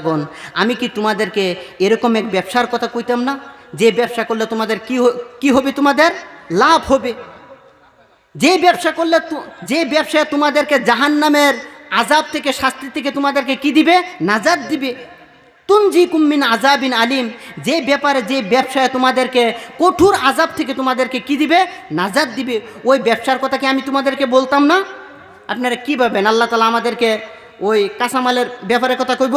এখন আমি কি তোমাদেরকে এরকম এক ব্যবসার কথা কইতাম না? যে ব্যবসা করলে তোমাদের কি কি হবে তোমাদের? লাভ হবে। যে ব্যবসা করলে যে ব্যবসা তোমাদেরকে জাহান নামের আজাব থেকে, শাস্তি থেকে তোমাদেরকে কি দিবে? নাজাদ দিবে। তুনজি কুম্মিন আজাবিন আলিম। যে ব্যাপারে, যে ব্যবসায় তোমাদেরকে কঠোর আজাব থেকে তোমাদেরকে কি দিবে? নাজাদ দিবে। ওই ব্যবসার কথা কি আমি তোমাদেরকে বলতাম না? আপনারা কী ভাবেন? আল্লাহ তালা আমাদেরকে ওই কাঁচামালের ব্যাপারে কথা কইব?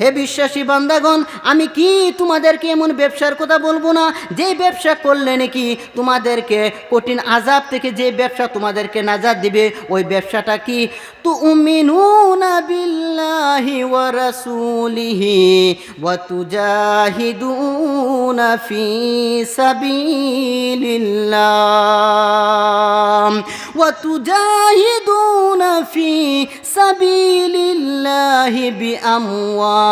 হে বিশ্বাসী বান্দাগণ, আমি কি তোমাদেরকে এমন ব্যবসার কথা বলব না? যে ব্যবসা করলে নাকি তোমাদেরকে কঠিন আজাব থেকে যে ব্যবসা তোমাদেরকে নাজাদ দিবে, ওই ব্যবসাটা কি? তু উমিনুনা বিল্লাহি ওয়া রাসূলিহি ওয়া তুজাহিদুনা ফি সাবিলিল্লাহ। ওয়া তুজাহিদুনা ফি সাবিলিল্লাহি বিআমওয়ালিকুম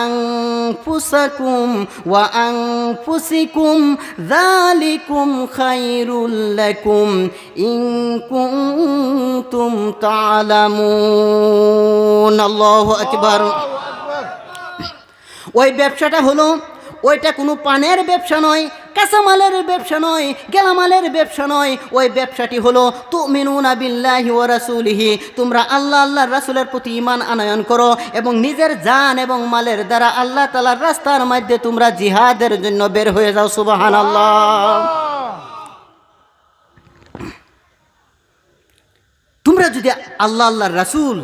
আনফুসাকুম ওয়া আনফুসিকুম যালিকুম খায়রুল লাকুম ইন কুনতুম তা'লামুন আল্লাহু আকবার ওই ব্যবসাটা হলো ওইটা কোনো পানের ব্যবসা নয় কাঁচামালের ব্যবসা নয়, গেলামালের ব্যবসা নয়। ওই ব্যবসাটি হলো তু মিনুনা বিল্লাহি ও রাসুলিহি। তোমরা আল্লাহ আল্লাহর রাসুলের প্রতি ইমান আনয়ন করো এবং নিজের জান এবং মালের দ্বারা আল্লাহ তালার রাস্তার মধ্যে তোমরা জিহাদের জন্য বের হয়ে যাও সুবাহান আল্লাহ তোমরা যদি আল্লাহ আল্লাহর রাসুল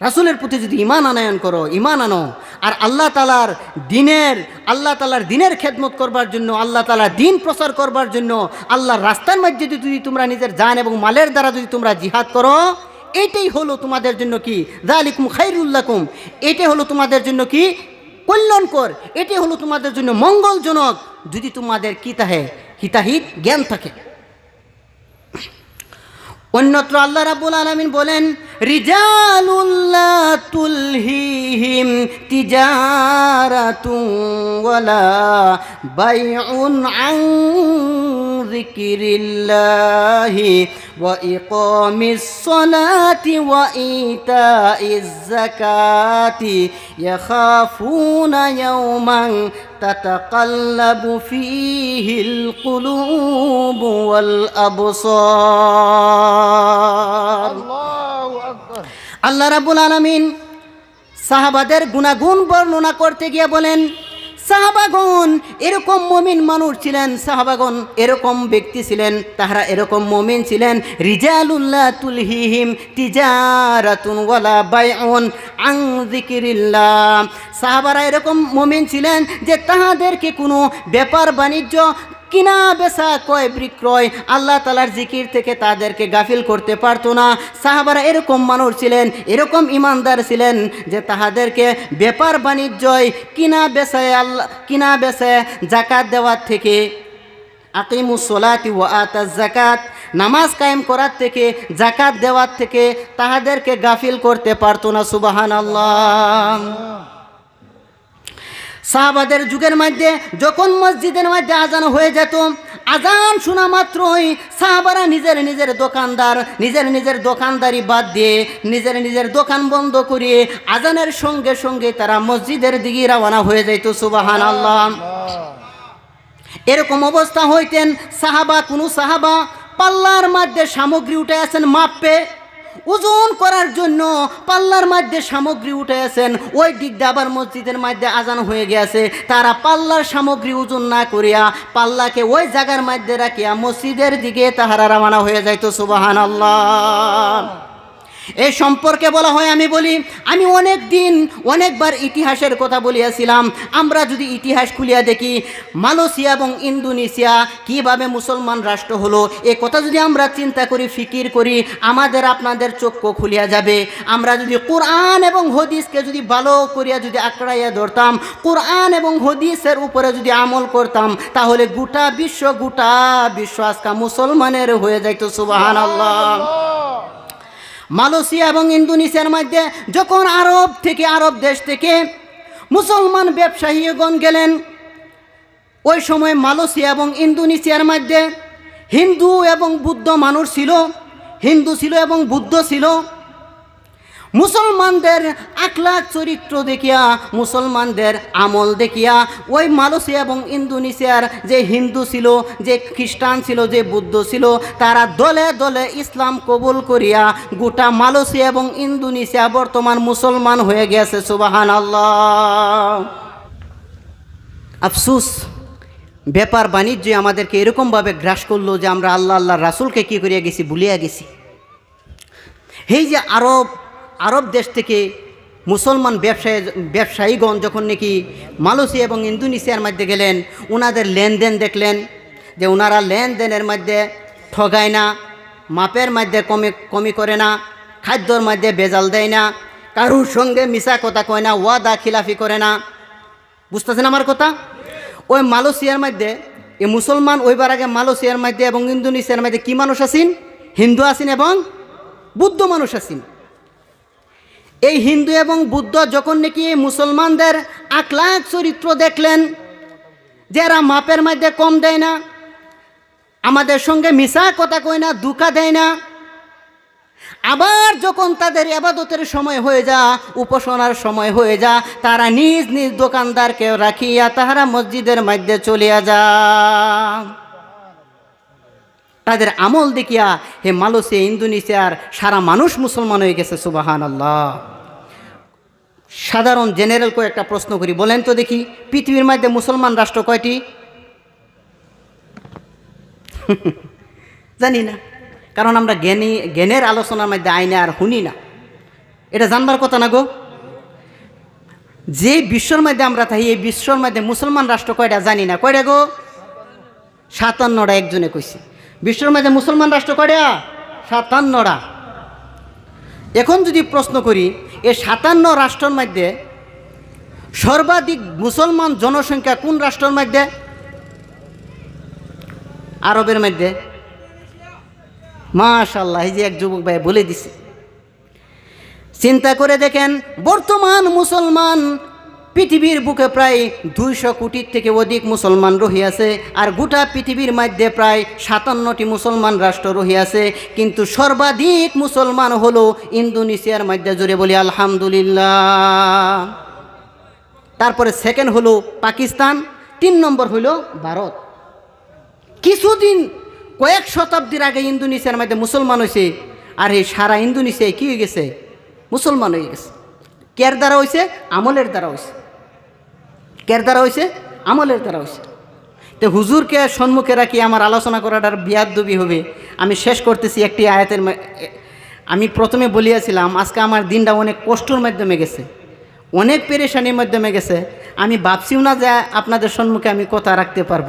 রাসুলের প্রতি যদি ইমান আনায়ন করো ইমান আনো, আর আল্লাহ তালার দিনের, আল্লাহ তালার দিনের খেদমত করবার জন্য, আল্লাহ তালার দিন প্রচার করবার জন্য, আল্লাহর রাস্তার মধ্যে যদি তোমরা নিজের জান এবং মালের দ্বারা যদি তোমরা জিহাদ করো, এটাই হলো তোমাদের জন্য কি? জালিকুম খাইরুল্লাকুম এটাই হলো তোমাদের জন্য কি? কল্যাণকর। এটাই হলো তোমাদের জন্য মঙ্গলজনক। যদি তোমাদের কি তাহে? হিতাহিত জ্ঞান থাকে। অন্যত্র আল্লাহ রাবুল আলমিন বলেন রিজালুল্লাহ যিকিরিল্লাহি ওয়া ইকামিস সালাতি ওয়া ইতাইজ যাকাতি ইয়াখাফুনা ইয়াওমান تتقلب فيه القلوب والأبصار আল্লাহ রাবুল আলমিন সাহাবাদের গুণাগুণ বর্ণনা করতে গিয়ে বলেন সাহাবাগণ এরকম মমিন মানুষ ছিলেন সাহাবাগন এরকম ব্যক্তি ছিলেন, তাহারা এরকম মমিন ছিলেন। রিজালুল্লাহ তুলহিহিম তিজারাতুন ওয়ালা বাইউন আং যিকিরিল্লাহ। সাহাবারা এরকম মমিন ছিলেন যে তাহাদেরকে কোনো ব্যাপার বাণিজ্য কিনা বেচা কয় বিক্রয়, আল্লাহ তালার জিকির থেকে তাদেরকে গাফিল করতে পারতো না। সাহাবারা এরকম মানুষ ছিলেন, এরকম ইমানদার ছিলেন যে তাহাদেরকে ব্যাপার বাণিজ্যয় কিনা বেচায় আল্লাহ, কিনা বেচায় জাকাত দেওয়ার থেকে। আকিমুসলাতি ও আতাজ জাকাত নামাজ কায়েম করার থেকে জাকাত দেওয়ার থেকে তাহাদেরকে গাফিল করতে পারতো না সুবাহান আল্লাহ সাহাবাদের যুগের মধ্যে, যখন মসজিদের মধ্যে আজান হয়ে যেত, আজান শোনা মাত্রই সাহাবারা নিজের নিজের দোকানদার, নিজের নিজের দোকানদারি বাদ দিয়ে, নিজের নিজের দোকান বন্ধ করে আজানের সঙ্গে সঙ্গে তারা মসজিদের দিকে রওনা হয়ে যাইত সুবাহান আল্লাহ এরকম অবস্থা হইতেন, সাহাবা কোনো সাহাবা পাল্লার মধ্যে সামগ্রী উঠে আছেন মাপে। ওজন করার জন্য পাল্লার মধ্যে সামগ্রী উঠেছেন ওই দিক দিয়ে আবার মসজিদের মধ্যে আজান হয়ে গেছে তারা পাল্লার সামগ্রী ওজন না করিয়া পাল্লাকে ওই জায়গার মধ্যে রাখিয়া মসজিদের দিকে তাহারা রওনা হয়ে যাইতো সুবাহান আল্লাহ এই সম্পর্কে বলা হয়, আমি বলি, আমি অনেক দিন, অনেকবার ইতিহাসের কথা বলিয়াছিলাম। আমরা যদি ইতিহাস খুলিয়া দেখি, মালয়েশিয়া এবং ইন্দোনেশিয়া কীভাবে মুসলমান রাষ্ট্র হলো, এ কথা যদি আমরা চিন্তা করি, ফিকির করি, আমাদের আপনাদের চক্ষু খুলিয়া যাবে। আমরা যদি কোরআন এবং হদিসকে যদি ভালো করিয়া যদি আঁকড়াইয়া ধরতাম, কোরআন এবং হদিসের উপরে যদি আমল করতাম, তাহলে গোটা বিশ্ব গোটা বিশ্ব আজকা মুসলমানের হয়ে যাইতো সুবাহান আল্লাহ মালয়েশিয়া এবং ইন্দোনেশিয়ার মধ্যে যখন আরব থেকে আরব দেশ থেকে মুসলমান ব্যবসায়ীগণ গেলেন, ওই সময় মালয়েশিয়া এবং ইন্দোনেশিয়ার মধ্যে হিন্দু এবং বুদ্ধ মানুষ ছিল, হিন্দু ছিল এবং বুদ্ধ ছিল। মুসলমানদের আখলাখ চরিত্র দেখিয়া, মুসলমানদের আমল দেখিয়া, ওই মালয়েশিয়া এবং ইন্দোনেশিয়ার যে হিন্দু ছিল, যে খ্রিস্টান ছিল, যে বুদ্ধ ছিল, তারা দলে দলে ইসলাম কবুল করিয়া গোটা মালয়েশিয়া এবং ইন্দোনেশিয়া বর্তমান মুসলমান হয়ে গেছে সুবাহান আল্লাহ আফসুস, ব্যাপার বাণিজ্য আমাদেরকে এরকমভাবে গ্রাস করল যে আমরা আল্লাহ আল্লাহ রাসুলকে কী করিয়া গেছি, ভুলিয়া গেছি। এই যে আরব আরব দেশ থেকে মুসলমান ব্যবসায়ী, ব্যবসায়ীগণ যখন নাকি মালয়েশিয়া এবং ইন্দোনেশিয়ার মধ্যে গেলেন ওনাদের লেনদেন দেখলেন যে ওনারা লেনদেনের মধ্যে ঠগায় না, মাপের মধ্যে কমি কমি করে না, খাদ্যর মধ্যে বেজাল দেয় না, কারুর সঙ্গে মিশা কথা কয় না, ওয়াদা খিলাফি করে না। বুঝতেছেন আমার কথা? ওই মালয়েশিয়ার মধ্যে, এই মুসলমান ওইবার আগে মালয়েশিয়ার মধ্যে এবং ইন্দোনেশিয়ার মধ্যে কি মানুষ আছেন? হিন্দু আছেন এবং বুদ্ধ মানুষ আছেন। এই হিন্দু এবং বুদ্ধ যখন নাকি মুসলমানদের আখলাখ চরিত্র দেখলেন যারা মাপের মধ্যে কম দেয় না, আমাদের সঙ্গে মিশা কথা কয় না, দুকা দেয় না, আবার যখন তাদের আবাদতের সময় হয়ে যা, উপাসনার সময় হয়ে যা, তারা নিজ নিজ দোকানদারকে রাখিয়া তাহারা মসজিদের মধ্যে চলিয়া যা। তাদের আমল দেখিয়া হে মালয়েশিয়া ইন্দোনেশিয়ার সারা মানুষ মুসলমান হয়ে গেছে সুবাহান আল্লাহ সাধারণ জেনারেল করে একটা প্রশ্ন করি, বলেন তো দেখি, পৃথিবীর মধ্যে মুসলমান রাষ্ট্র কয়টি? জানি না, কারণ আমরা জ্ঞানী, জ্ঞানের আলোচনার মধ্যে আইনে আর শুনি না। এটা জানবার কথা না গো? যে বিশ্বর মধ্যে আমরা থাকি, এই বিশ্বর মধ্যে মুসলমান রাষ্ট্র কয়টা জানি না। কয়টা গো? সাতান্নটা একজনে কইছে। বিশ্বর মধ্যে মুসলমান রাষ্ট্র কয়টা? সাতান্নটা। এখন যদি প্রশ্ন করি, এই সাতান্ন রাষ্ট্রের মধ্যে সর্বাধিক মুসলমান জনসংখ্যা কোন রাষ্ট্রের মধ্যে? আরবের মধ্যে। মাশাল্লাহ এই যে এক যুবক ভাই বলে দিছে। চিন্তা করে দেখেন, বর্তমান মুসলমান পৃথিবীর বুকে প্রায় দুইশো কোটির থেকে অধিক মুসলমান রহিয়াছে, আর গোটা পৃথিবীর মধ্যে প্রায় সাতান্নটি মুসলমান রাষ্ট্র রহিয়াছে। কিন্তু সর্বাধিক মুসলমান হলো ইন্দোনেশিয়ার মধ্যে জুড়ে বলি আলহামদুলিল্লাহ। তারপরে সেকেন্ড হলো পাকিস্তান, তিন নম্বর হলো ভারত। কিছুদিন, কয়েক শতাব্দীর আগে ইন্দোনেশিয়ার মধ্যে মুসলমান হয়েছে আর এই সারা ইন্দোনেশিয়ায় কী হয়ে গেছে? মুসলমান হয়ে গেছে। কের দ্বারা হয়েছে আমলের দ্বারা হয়েছে কের দ্বারা হয়েছে আমলের দ্বারা হয়েছে তো হুজুরকে সম্মুখে রাখি আমার আলোচনা করাটার বিয়াদবি হবে। আমি শেষ করতেছি একটি আয়াতের আমি প্রথমে বলিয়াছিলাম, আজকে আমার দিনটা অনেক কষ্টর মাধ্যমে গেছে। অনেক পেরেশানির মাধ্যমে গেছে। আমি ভাবছিও না যে আপনাদের সম্মুখে আমি কথা রাখতে পারব।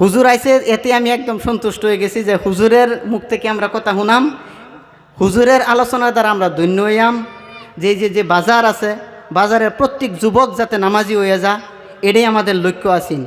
হুজুর আইসে এতে আমি একদম সন্তুষ্ট হয়ে গেছি যে হুজুরের মুখ থেকে আমরা কথা শুনাম। হুজুরের আলোচনার দ্বারা আমরা ধন্য হইয়াম। যে যে যে বাজার আছে বাজারের প্রত্যেক যুবক যাতে নামাজি হয়ে যা এটাই আমাদের লক্ষ্য আছেন।